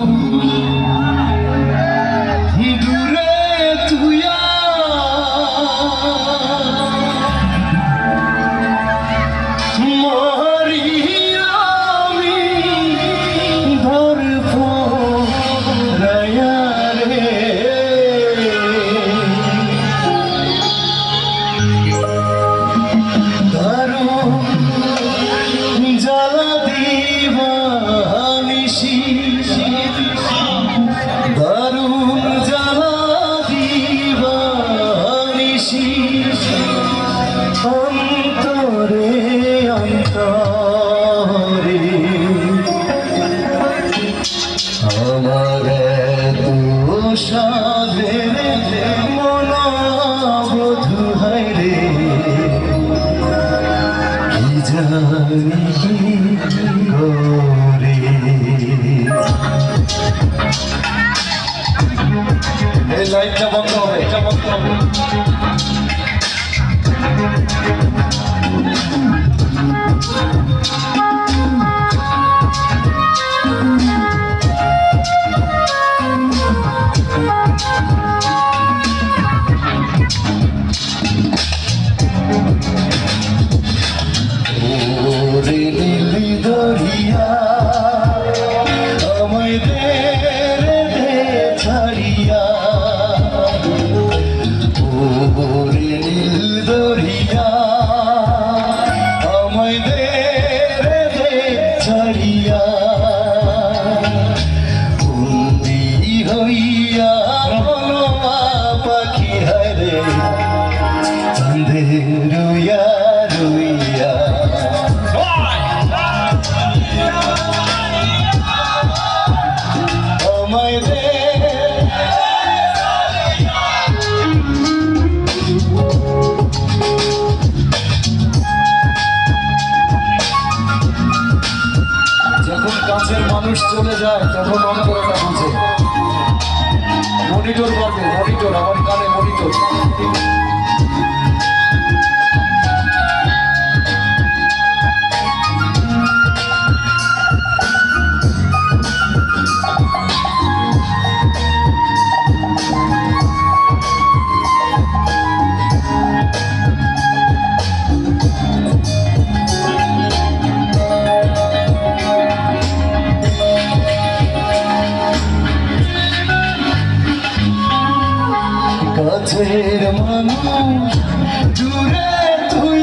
Amén. রে অন্তরে। আমার তুষারের যে মন বধু হরে কি জানি করে লাইটটা বন্ধ হবে, এটা বন্ধ হবে। যায় যখন মনে বুঝে মনিটর করবে মনিটর আমার কানে মনিটর। পথের মানুষ জুড়ে তুই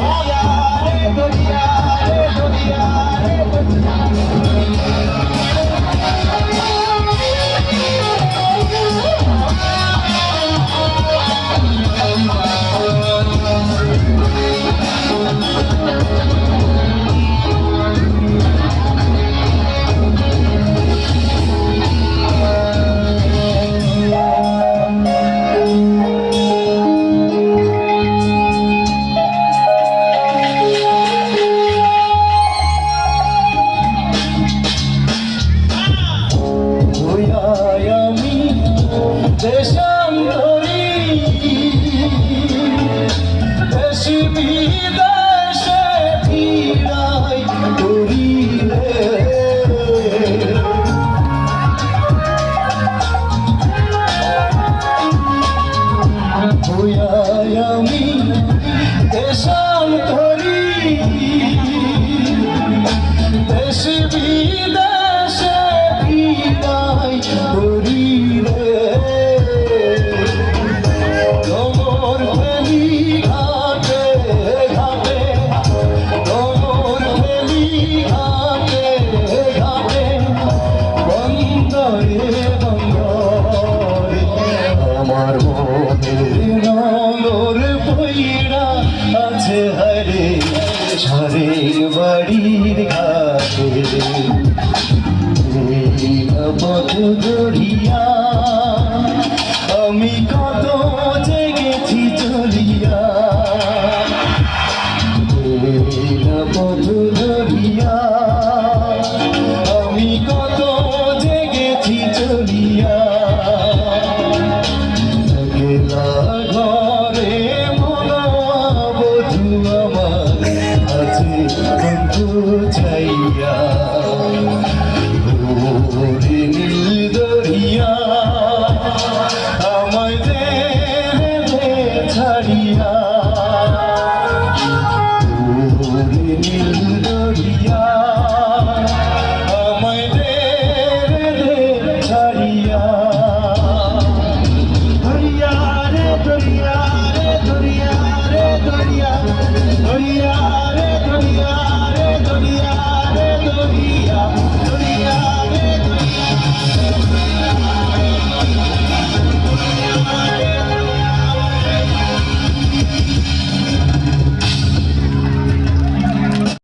দেশান্তরী দেশি বিদেশে ফিরাই করি আমি দেশান্তরী দেশি বিদেশে হারে ঝড়ের বাড়ির ঘাটে। আমি কত জেগেছি চলিয়া। পথ আমায় দে।